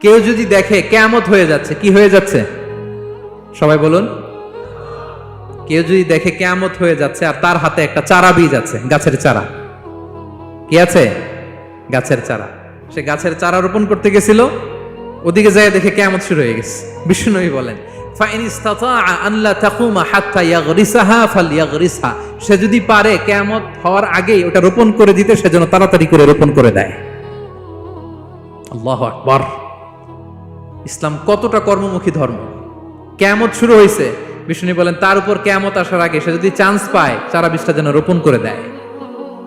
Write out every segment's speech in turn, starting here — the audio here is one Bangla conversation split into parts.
কেউ যদি দেখে কেয়ামত হয়ে যাচ্ছে, কি হয়ে যাচ্ছে? সবাই বলুন। কেউ যদি দেখে কেয়ামত হয়ে যাচ্ছে আর তার হাতে একটা চারা বীজ আছে, গাছের চারা। কি আছে? গাছের চারা। সে গাছের চারা রোপণ করতে গেছিল, ওদিকে যায় দেখে কেয়ামত শুরু হয়ে গেছে। বিষ্ণুনবী বলেন সে যদি পারে, কেয়ামত হওয়ার আগেই ওটা রোপণ করে দিতে, সেজন্য তাড়াতাড়ি করে রোপণ করে দেয়। আল্লাহ আকবার। ইসলাম কতটা কর্মমুখী ধর্ম? কেয়ামত শুরু হয়েছে। বিষ্ণু বলেন, তার উপর কেয়ামত আসার আগে সে যদি চান্স পায় চারা বীজটা যেন রোপণ করে দেয়।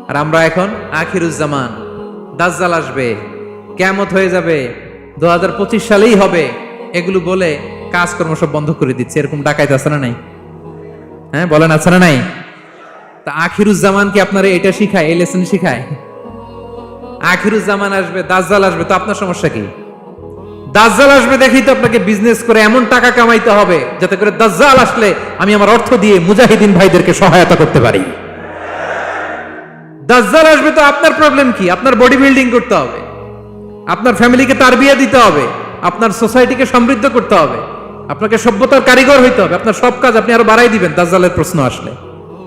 আর আমরা এখন আখিরুজ্জামান, দাজ্জাল আসবে, কেয়ামত হয়ে যাবে দু হাজার পঁচিশ সালেই হবে। এগুলো বলে কাজকর্ম সব বন্ধ করে দিচ্ছে। এরকম ডাকাইত আছে না নাই? হ্যাঁ বলেন আছে না নাই? তা আখিরুজ্জামান কি আপনারা এটা শিখায়, এই লেসন শিখায়? আখিরুজ্জামান আসবে, দাজ্জাল আসবে, তো আপনার সমস্যা কি? দাজ্জাল আসবে দেখেই তো আপনাকে বিজনেস করে এমন টাকা কামাইতে হবে, যাতে করে দাজ্জাল আসলে আমি আমার অর্থ দিয়ে মুজাহিদিন ভাইদেরকে সহায়তা করতে পারি। দাজ্জাল আসবে তো আপনার প্রবলেম কি? আপনার বডি বিল্ডিং করতে হবে, আপনার ফ্যামিলিকে তার বিয়ে দিতে হবে, আপনার সোসাইটিকে সমৃদ্ধ করতে হবে, আপনাকে সভ্যতার কারিগর হইতে হবে, আপনার সব কাজ আপনি আরও বাড়াই দিবেন দাজ্জালের প্রশ্ন আসলে।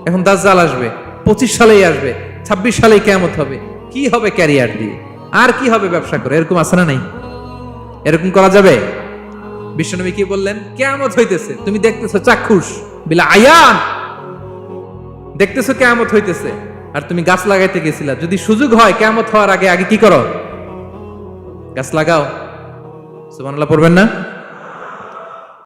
এখন দাজ্জাল আসবে, পঁচিশ সালেই আসবে, ছাব্বিশ সালেই কেমত হবে, কি হবে ক্যারিয়ার দিয়ে? আর কি হবে ব্যবসা করে? এরকম আছে না নাই? এরকম করা যাবে? বিশ্বনবী কি বললেন? কেমত হইতেছে। তুমি দেখতেছো চাক্ষুষ, বিলা আয়ান। দেখতেছো কেমত হইতেছে। আর তুমি গাছ লাগাইতে গেছিলা। যদি সুযোগ হয় কেমত হওয়ার আগে আগে কি করো? গাছ লাগাও। সুবহানাল্লাহ, পড়বেন না?